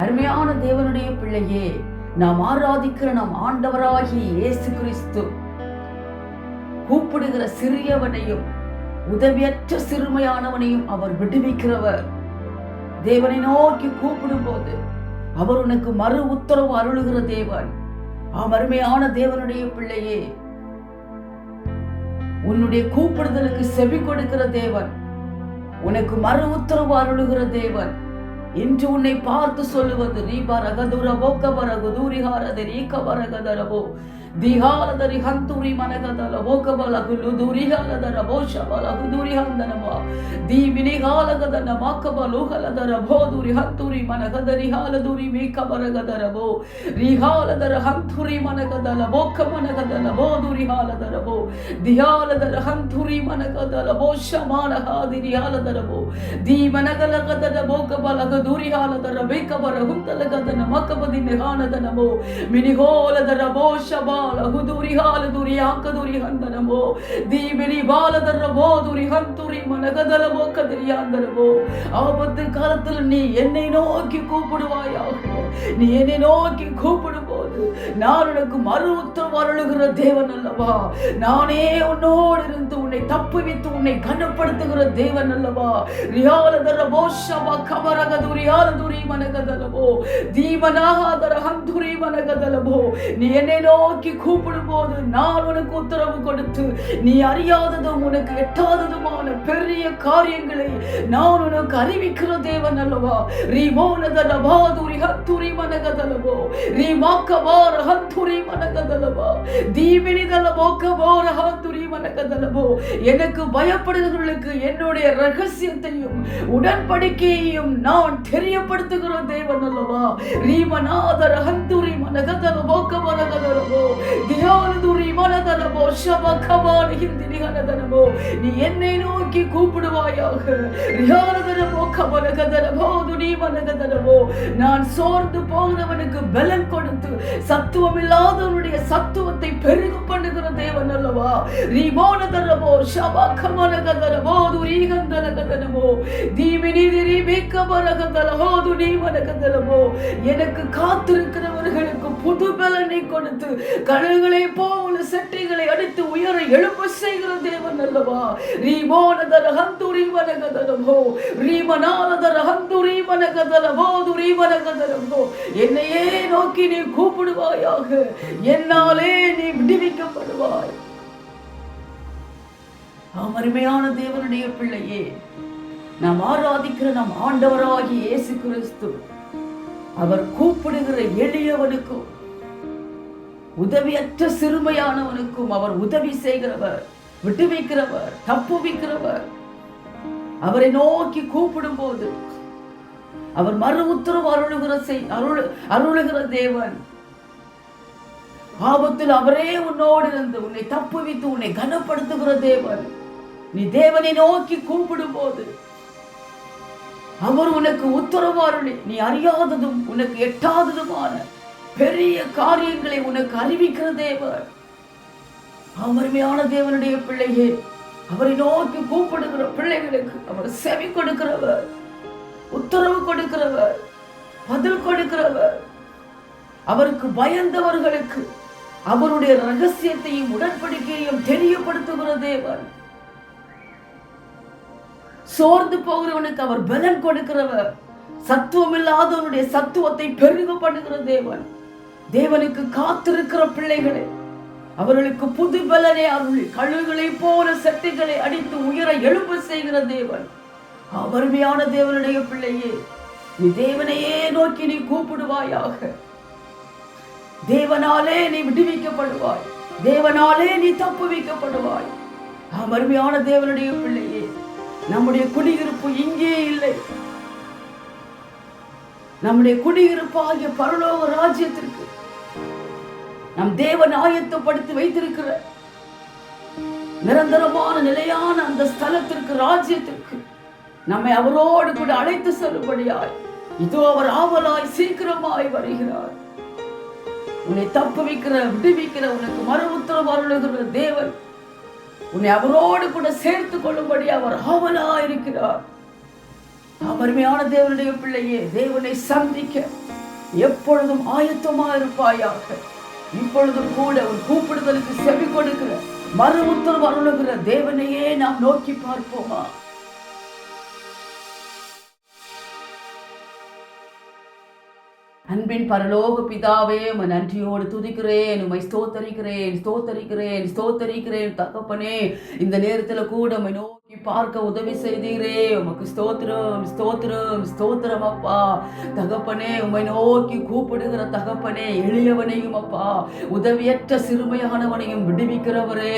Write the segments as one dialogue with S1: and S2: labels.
S1: அருமையான தேவனுடைய பிள்ளையே நாம் ஆராதிக்கிற நம் ஆண்டவராகி இயேசு கிறிஸ்து. கூப்பிடுகிற சிறியவனையும் உதவியற்ற சிறுமையானவனையும் அவர் விடுவிக்கிறவர். தேவனை நோக்கி கூப்பிடும் போது அவர் உனக்கு மறு உத்தரவு அருளுகிற தேவன். ஆம் அருமையான தேவனுடைய பிள்ளையே உன்னுடைய கூப்பிடுதலுக்கு செவி கொடுக்கிற தேவன் உனக்கு மறு உத்தரவு அருளுகிற தேவன். இன்று உன்னை பார்த்து சொல்லுவது ரீபா ரகதுர கபரகு வரகு தூரிகாரத ரீக்க வரகதரவோ ದಿಹಾಲದರಿ ಹಂತುರಿ ಮನಗದಲ ಹೋಗಬಲಗುಲು ದುರಿಹಾಲದರ ಹಂದನ ದುರಿಹಂದನಮ ದಿ ಮಿನಿಗಾಲಗದನ ಮಾಕಬಲು, ಹಲದರ ಭೋದುರಿ ಹಂತುರಿ ಮನಗದರಿ ಹಾಲದುರಿ ಮೇಕಬರಗದರ ಬೋ ರಿಹಾಲದರ ಹಂತುರಿ ಮನಗದಲ, ಬೋಕ ಮನಗದಲ ಬೋದುರಿ ಹಾಲದರ ಬೋ ದಿಹಾಲದರ ಹಂತುರಿ ಮನಗದಲ, ಬೋಷ ಮಾನಹಾದಿರಿ ಹಾಲದರ ಬೋ ದಿ ಮನಗಲಗದನ ಬೋಕಬಲಗ ದುರಿ ಹಾಲದರ ಬೇಕಬರ ಹುಂತಲಗದನ ಮಕಬದಿ ನಿಹಾನದನಮೋ ಮಿನಿಗೋಲದರ ಬೋಷ ಬಾಲ ಹುದುರಿ ಹಾಲದುರಿ ಆಕದುರಿ ಹಂದನಮೋ ದೀಬಿನಿ ಬಾಲದರ போதுரி ஹந்துரி மனகதல மோக்கதிரி ஆந்தரவோ ஆபத்து காலத்தில் நீ என்னை நோக்கி கூப்பிடுவாயாக நீ என்னை நோக்கி கூப்பிடும் போது நான் உனக்கு மறு உத்தரவு அருளுகிற தேவன் அல்லவா? நானே உன்னோடு இருந்து உன்னை தப்புவித்து உன்னை கனப்படுத்துகிற தேவன் அல்லவா? ரியாலதர போஷபா கபரகதுரி ஆலதுரி மனகதலவோ தீவனாகாதர ஹந்துரி மனகதலவோ நீ என்னை நோக்கி கூப்பிடும் போது நான் உனக்கு உத்தரவு கொடுத்து நீ அறியாததும் உனக்கு எட்டாததுமான பெரிய காரியங்களை நான் உனக்கு அறிவிக்கிற தேவன் அல்லவா? ரீமோனதல பாதுரி ஹத்துரி மனகதலவோ ரீமாக்கவார ஹத்துரி மனகதலவா தீவினிதல மோக்கவார ஹத்துரி மனகதலவோ எனக்கு பயப்படுகிறவர்களுக்கு என்னுடைய ரகசியத்தையும் உடன்படிக்கையையும் நான் தெரியப்படுத்துகிற தேவன் அல்லவா ரீமநாதர ஹந்துரி மனகதல போக்க மோக்கவரகதலவோ தியானதுரி மனதலவோ? சபகமான ஹிந்தினி ஹனதனமோ நீ என்னை நோக்கி கூப்பிடுவாயாக? ரியானதனமோ கமலகதனமோ துணி மனகதனமோ நான் சோர்ந்து போகிறவனுக்கு பலன் கொடுத்து சத்துவம் இல்லாதவனுடைய சத்துவத்தை பெருகு பண்ணுகிற தேவன் அல்லவா நீ ரிமோனதனமோ ஷபகமலகதனமோ துரீகந்தனகதனமோ தீமினி திரிபிக்கமலகதனமோ துணி மனகதனமோ எனக்கு காத்திருக்கிறவர்களுக்கு புது பலனை கொடுத்து கடல்களை போல சட்டைகளை அடித்து உயர எழுப்ப செய்கிற தேவன் அல்லவா? ரீமோனதர ஹந்துரி மனகதனமோ ரீமனாலதர ஹந்துரி மனகதனமோ துரி மனகதனமோ என்னையே நோக்கி நீ கூப்பிடுவாயாக என்னாலே நீ விடுவிக்கப்படுவாய். ஆம், அருமையான தேவனுடைய பிள்ளையே நாம் ஆராதிக்கிற நம் ஆண்டவராகி இயேசு கிறிஸ்து அவர் கூப்பிடுகிற எளியவனுக்கும் உதவியற்ற சிறுமையானவனுக்கும் அவர் உதவி செய்கிறவர் விட்டுவிக்கிறவர் தப்புவிக்கிறவர் அவரை நோக்கி கூப்பிடும் போது அவர் மறு உத்தரவு அருளுகிற செய் அருள் அருளுகிற தேவன். ஆபத்தில் அவரே உன்னோடு இருந்து உன்னை தப்புவித்து உன்னை கனப்படுத்துகிற தேவன். நீ தேவனை நோக்கி கூப்பிடும் போது அவர் உனக்கு உத்தரவாருளி. நீ அறியாததும் உனக்கு எட்டாததுமான பெரிய காரியங்களை உனக்கு அறிவிக்கிற தேவர். அமர்மையான தேவனுடைய பிள்ளையே அவரை நோக்கி கூப்பிடுகிற பிள்ளைகளுக்கு அவர் செவி கொடுக்கிறவர் உத்தரவு கொடுக்கிறவர் பதில் கொடுக்கிறவர். அவருக்கு பயந்தவர்களுக்கு அவருடைய ரகசியத்தையும் உடன்படிக்கையையும் தெரியப்படுத்துகிற தேவன். சோர்ந்து போகிறவனுக்கு அவர் பலன் கொடுக்கிறவர். சத்துவம் இல்லாதவனுடைய சத்துவத்தை பெருக பண்ணுகிற தேவன். தேவனுக்கு காத்திருக்கிற பிள்ளைகளை அவர்களுக்கு புது பலனை அருளி கழுகுகளை போல சட்டைகளை அடித்து உயர எழும்பு செய்கிற தேவன். அவர்மையான தேவனுடைய பிள்ளையே நீ தேவனையே நோக்கி நீ கூப்பிடுவாயாக. தேவனாலே நீ விடுவிக்கப்படுவாய். தேவனாலே நீ தப்பு வைக்கப்படுவாய் அருமையான தேவனுடைய பிள்ளை நம்முடைய குடியிருப்பு இங்கே இல்லை. நம்முடைய குடியிருப்பு ஆகிய பரலோக ராஜ்யத்திற்கு நம் தேவன் ஆயத்தப்படுத்தி வைத்திருக்கிற நிரந்தரமான நிலையான அந்த ஸ்தலத்திற்கு ராஜ்யத்திற்கு நம்மை அவரோடு கூட அழைத்து செல்லும்படியாய் இதோ அவர் ஆவலாய் சீக்கிரமாய் வருகிறார். உன்னை தப்பு வைக்கிற விடுவிக்கிற உனக்கு மறு உத்தரவு அருளுகிற தேவன் உன்னை அவரோடு கூட சேர்த்து கொள்ளும்படி அவர் ஆவலா இருக்கிறார் அருமையான தேவனுடைய பிள்ளையே தேவனை சந்திக்க எப்பொழுதும் ஆயத்தமா இருப்பாயாக. இப்பொழுதும் கூட உன் கூப்பிடுதலுக்கு செவி கொடுக்கிற மறு உத்தரவு அருளுகிற தேவனையே நாம் நோக்கி பார்ப்போமா? அன்பின் பரலோக பிதாவே உமை நன்றியோடு துதிக்கிறேன் உமை ஸ்தோத்தரிக்கிறேன் ஸ்தோத்தரிக்கிறேன் ஸ்தோத்தரிக்கிறேன் தகப்பனே. இந்த நேரத்துல கூட உமை நோ பார்க்க உதவி செய்தீரே. உமக்கு ஸ்தோத்திரம் ஸ்தோத்திரம் ஸ்தோத்திரம் அப்பா. தகப்பனே உமை நோக்கி கூப்பிடுகிற தகப்பனே எளியவனையும் அப்பா. உதவியற்ற சிறுமையானவனையும் விடுவிக்கிறவரே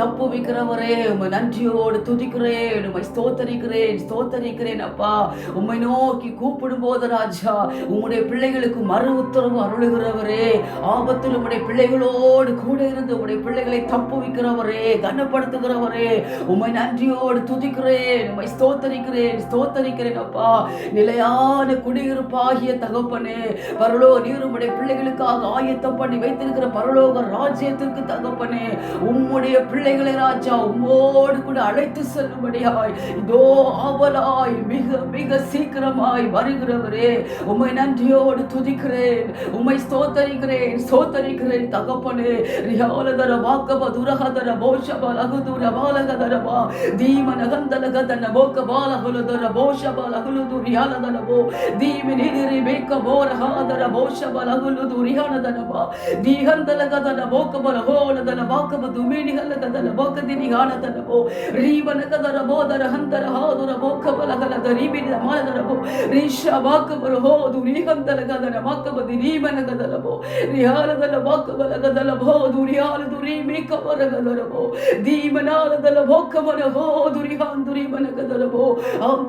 S1: தப்புவிக்கிறவரே உமை நன்றியோடு துதிக்கிறேன் உமை ஸ்தோத்தரிக்கிறேன் ஸ்தோத்தரிக்கிறேன் அப்பா. உம்மை நோக்கி கூப்பிடும் போது ராஜா உம்முடைய பிள்ளைகளுக்கு மறு உத்தரவு அருளுகிறவரே. ஆபத்தில் உம்முடைய பிள்ளைகளோடு கூட இருந்து உம்முடைய பிள்ளைகளை தப்புவிக்கிறவரே கனப்படுத்துகிறவரே. உமை நன்றியோடு துதிக்கிறேன். உமை ஸ்தோத்தரிக்கிறேன். ஸ்தோத்தரிக்கிறேன் அப்பா. நிலையான குடியிருப்பாகிய தகப்பனே. பரலோ நீர் பிள்ளைகளுக்காக ஆயத்தம் பண்ணி வைத்திருக்கிற பரலோக ராஜ்யத்திற்கு தகப்பனே. உம்முடைய பிள்ளைகளை ராஜா உம்மோடு கூட அழைத்து செல்லும்படியாய். இதோ ஆவலாய் மிக மிக சீக்கிரமாய் வருகிறவரே. உம்மை நன்றியோடு துதிக்கிறேன். உம்மை ஸ்தோத்தரிக்கிறேன். ஸ்தோத்தரிக்கிறேன் தகப்பனே. ரியாலதர வாக்கப துரகதர போஷப லகுதுர பாலகதரபா ದೀಮನ ಗಂದಲ ಗದನ ಬೋಕ ಬಾಲ ಹುಲದರ ಬೋಷ ಬಲ ಹುಲುದು ರಿಹಾಲದನ ಬೋ ದೀಮಿ ನಿರಿ ಬೇಕ ಬೋರ ಹಾದರ ಬೋಷ ಬಲ ಹುಲುದು ರಿಹಾನದನ ಬಾ ದೀ ಹಂದಲ ಗದನ ಬೋಕ ಬಲ ಹೋಲದನ ಬಾಕ ಬದು ಮೇಡಿ ಹಲ್ಲದನ ಬೋಕ ದಿನಿ ಹಾಲದನ ಬೋ ರೀವನ ಗದರ ಬೋದರ ಹಂದರ ಹಾದುರ ಬೋಕ ಬಲ ಹಲದ ರೀಬಿನ ಮಾಲದನ ಬೋ ರೀಶ ಬಾಕ ಬಲ ಹೋದು ರೀಹಂದಲ ಗದನ ಬಾಕ ಬದಿ ರೀವನ ಗದಲ ಬೋ ರಿಹಾಲದನ ಬಾಕ ಬಲ ಗದಲ ಬೋದು ರಿಹಾಲದು ರೀ ಮೇಕ ಬರ ಗದರ ಬೋ ದೀಮನಾಲದನ ಬೋಕ ಬಲ ಹೋ துரியான் துரிபனுக்கு தரவோ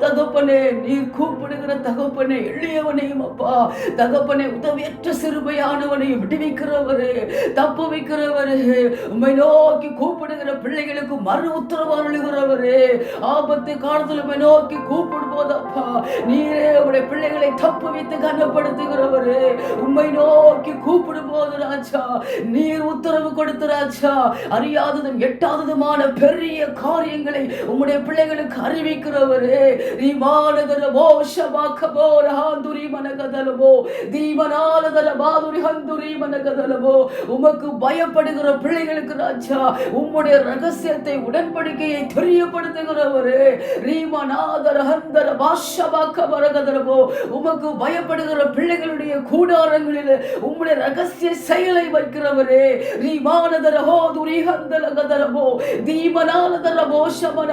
S1: தகப்பனே நீ கூப்பிடுகிற தகப்பனே எளியவனையும் அப்பா. தகப்பனே உதவியற்ற சிறுமையானவனையும் விடுவிக்கிறவரே தப்பு வைக்கிறவரே. உண்மை நோக்கி கூப்பிடுகிற பிள்ளைகளுக்கு மறு உத்தரவு அருளுகிறவரே ஆபத்து காலத்தில் உண்மை நோக்கி கூப்பிடும் போதப்பா நீரே உடைய பிள்ளைகளை தப்பு வைத்து கனப்படுத்துகிறவரே. உண்மை நோக்கி கூப்பிடும் போது ராஜா நீர் உத்தரவு கொடுத்து ராஜா அறியாததும் எட்டாததுமான பெரிய காரியங்களை உம்முடைய பிள்ளைகளுக்கு அறிவிக்கிறவரே ரிமானதலமோ மோஷமாக்கபோ ரஹாந்துரி மனகதலமோ தீமனாலதல பாதுரி ஹந்துரி மனகதலமோ உமக்கு பயப்படுகிற பிள்ளைகளுக்கு ராஜா உம்முடைய ரகசியத்தை உடன்படிக்கையை தெரியப்படுத்துகிறவரே ரீமநாதர ஹந்தர பாஷபாக்க வரகதலபோ உமக்கு பயப்படுகிற பிள்ளைகளுடைய கூடாரங்களில் உம்முடைய ரகசிய செயலை வைக்கிறவரே ரீமானதர ஹோதுரி ஹந்தல கதரமோ தீமனாலதர மோஷமன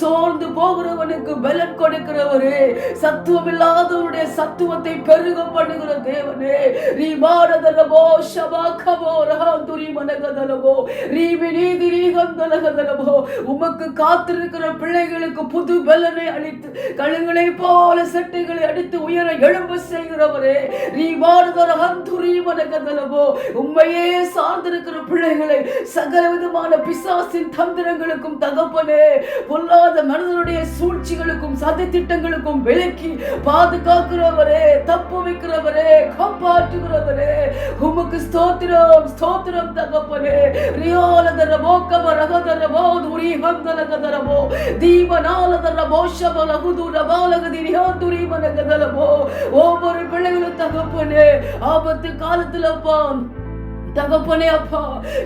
S1: சோர்ந்து போகிறவனுக்கு பலன் கொடுக்கிறவரே. சத்துவம் இல்லாதவருடைய சத்துவத்தை பெருக பண்ணுகிற தேவனே. ரீமானதலபோ ஷபாக்கவோ ரஹாந்துரி மனகதலபோ ரீமி நீதி ரீகந்தலகதலபோ உமக்கு காத்திருக்கிற பிள்ளைகளுக்கு புது பலனை அளித்து கழுங்களை போல சட்டைகளை அடித்து உயர எழும்பு செய்கிறவரே. ரீமானதர ஹந்துரி மனகதலபோ உண்மையே சார்ந்திருக்கிற பிள்ளைகளை சகல விதமான பிசாசின் தந்திரங்களுக்கும் தகப்பனே பொல்லாத மனிதனுடைய சூழ்ச்சிகளுக்கும் சதி திட்டங்களுக்கும் விலக்கி பாதுகாக்கிறவரே தப்பு வைக்கிறவரே காப்பாற்றுகிறவரே. உமக்கு ஸ்தோத்திரம் ஸ்தோத்திரம் தகப்பனே. ரியோல தரவோ கமரக தரவோ துரி ரியாலதர தரவோ ரகதர தரவோ ஹந்தலகதரமோ லகுது மோஷம லகுதுர துரி ரியாந்துரி தரவோ ஒவ்வொரு பிள்ளைகளும் தகப்பனே ஆபத்து காலத்துல தகப்பனே அப்பா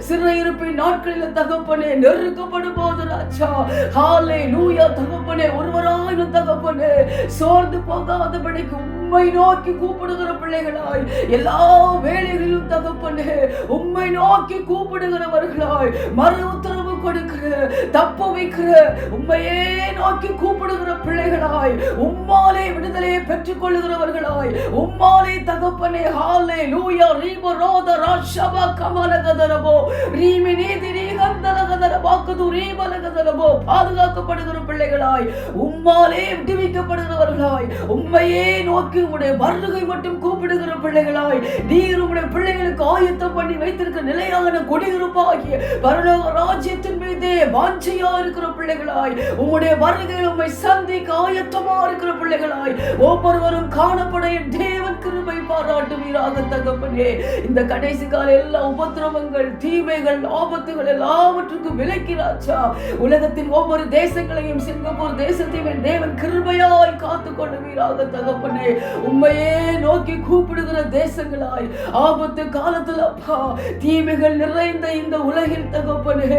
S1: சிறையிருப்பின் நாட்களில் தகப்பனே நெருக்கப்படும் போது ராஜா. ஹாலே லூயா தகப்பனே ஒருவராயினும் தகப்பனே சோர்ந்து போகாதபடிக்கு உம்மை நோக்கி கூப்பிடுகிற பிள்ளைகளாய் எல்லா வேலைகளிலும் தகப்பனே உம்மை நோக்கி கூப்பிடுகிறவர்களாய் மறு உத்தரவு கொடுக்கிற தப்ப வைக்கிற உண்மையே நோக்கி கூப்பிடுகிற பிள்ளைகளாய் உம்மாலே விடுதலையை பெற்றுக் கொள்ளுகிறவர்களாய் உம்மாலே தகப்பனே ஹாலே லூயா ரீப ரோத ராஷப கமலகதரபோ ரீமி நீதி ரீகந்தலகதரபாக்குது ரீபலகதரபோ பாதுகாக்கப்படுகிற பிள்ளைகளாய் உம்மாலே விடுவிக்கப்படுகிறவர்களாய் உண்மையே நோக்கி உடைய வருகை மட்டும் கூப்பிடுகிற பிள்ளைகளாய் நீர் உடைய பிள்ளைகளுக்கு ஆயத்தம் பண்ணி வைத்திருக்கிற நிலையான குடியிருப்பாகிய பரலோக பாதத்தின் மீதே வாஞ்சையா இருக்கிற பிள்ளைகளாய் உம்முடைய வருகையில் உம்மை சந்திக்க ஆயத்தமா இருக்கிற பிள்ளைகளாய் ஒவ்வொருவரும் காணப்பட என் தேவன் கிருபை பாராட்டுவீராக தகப்பனே. இந்த கடைசி கால எல்லா உபத்திரவங்கள் தீமைகள் ஆபத்துகள் எல்லாவற்றுக்கும் விலக்கிறாச்சா உலகத்தின் ஒவ்வொரு தேசங்களையும் சிங்கப்பூர் தேசத்தையும் என் தேவன் கிருபையாய் காத்து கொள்ளுவீராக தகப்பனே. உண்மையே நோக்கி கூப்பிடுகிற தேசங்களாய் ஆபத்து காலத்துல அப்பா தீமைகள் நிறைந்த இந்த உலகில் தகப்பனே.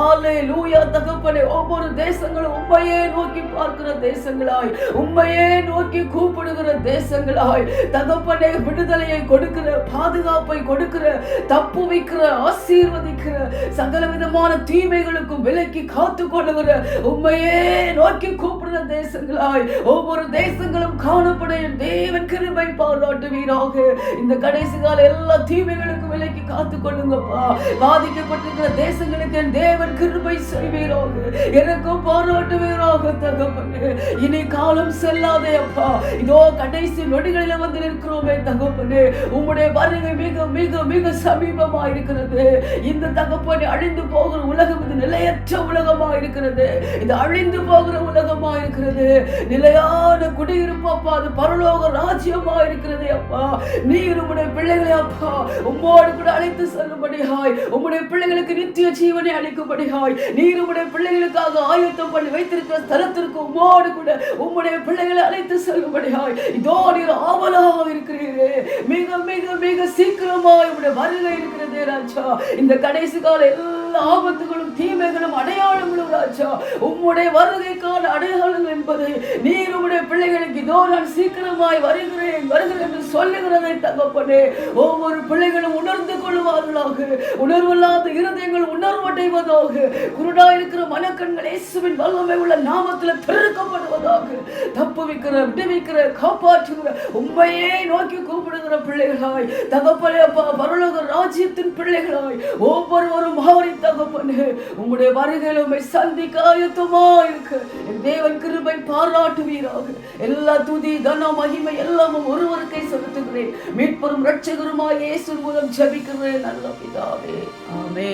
S1: ஹாலே லூயா தகப்பனே ஒவ்வொரு தேசங்களும் உண்மையே நோக்கி பார்க்கிற தேசங்களாய் உண்மையே நோக்கி கூப்பிடுகிற தேசங்களாய் தகப்பனே விடுதலையை கொடுக்கிற பாதுகாப்பை கொடுக்கிற தப்பு வைக்கிற ஆசீர்வதிக்கிற சகல விதமான தீமைகளுக்கும் விலக்கி காத்து கொள்ளுகிற உண்மையே நோக்கி கூப்பிடுற தேசங்களாய் ஒவ்வொரு தேசங்களும் காணப்பட தேவன் கிருபை பாராட்டுவீராக. இந்த கடைசி கால எல்லா தீமைகளுக்கும் விலக்கி காத்து கொள்ளுங்கப்பா பாதிக்கப்பட்டிருக்கிற தேசங்களுக்கு என் தேவன் கிருபை செய்வீராக. எனக்கும் பாராட்டுவீராக தகப்பனே. இனி காலம் செல்லாதே அப்பா. இதோ கடைசி நொடிகளில வந்து நிற்கிறோமே தகப்பனே. உங்களுடைய வருகை மிக மிக மிக சமீபமா இருக்கிறது. இந்த தகப்பனை அழிந்து போகிற உலகம் இது நிலையற்ற உலகமா இருக்கிறது. இது அழிந்து போகிற உலகமா இருக்கிறது. நிலையான குடியிருப்பு அப்பா அது பரலோக ராஜ்யமா இருக்கிறது அப்பா. நீர் உங்களுடைய பிள்ளைகளை அப்பா. உம்மோடு கூட அழைத்து செல்லும்படியாய். உம்முடைய பிள்ளைகளுக்கு நித்திய ஜீவனை அளிக்கும்படியாய். நீர் உம்முடைய பிள்ளைகளுக்காக ஆயத்தம் பண்ணி வைத்திருக்கிற ஸ்தலத்திற்கு உமோடு கூட உம்முடைய பிள்ளைகளை அழைத்து செல்லும்படியாய். இதோ நீர் ஆவலாக இருக்கிறீரே. மிக மிக மிக சீக்கிரமாய் உம்முடைய வருகை இருக்கிறதே ராஜா. இந்த கடைசி கால எல்லா ஆபத்துகளும் தீமைகளும் அடையாளங்களும் ராஜா. உம்முடைய வருகைக்கான அடையாளங்கள் என்பதை நீர் உம்முடைய பிள்ளைகளுக்கு இதோ நான் சீக்கிரமாய் வருகிறேன் வருகிறேன் என்று சொல்லுகிறதை தகப்பனே. ஒவ்வொரு பிள்ளைகளும் உணர்ந்து கொள்வார்களாக உணர்வில்லாத இருதயங்கள் உணர்வடைவதாக. குருடா இருக்கிற மனக்கண்கள் இயேசுவின் வல்லமை உள்ள நாமத்தில் திறக்கப்படுவதாக தப்பு வைக்கிற விடுவிக்கிற காப்பாற்றுகிற உண்மையே நோக்கி கூப்பிடுகிற பிள்ளைகளாய். தகப்பனே பரலோக ராஜ்யத்தின் பிள்ளைகளாய். ஒவ்வொருவரும் அவரை தகப்பனே உங்களுடைய வருகையில் உண்மை சந்திக்க ஆயத்தமா இருக்கு. என் தேவன் கிருபை பாராட்டுவீராக. எல்லா துதி கன மகிமை எல்லாமும் ஒருவருக்கே செலுத்துகிறேன். மீட்பரும் ரட்சகருமாய் இயேசு மூலம் ஜபிக்கிறேன் நல்ல பிதாவே. ஆமே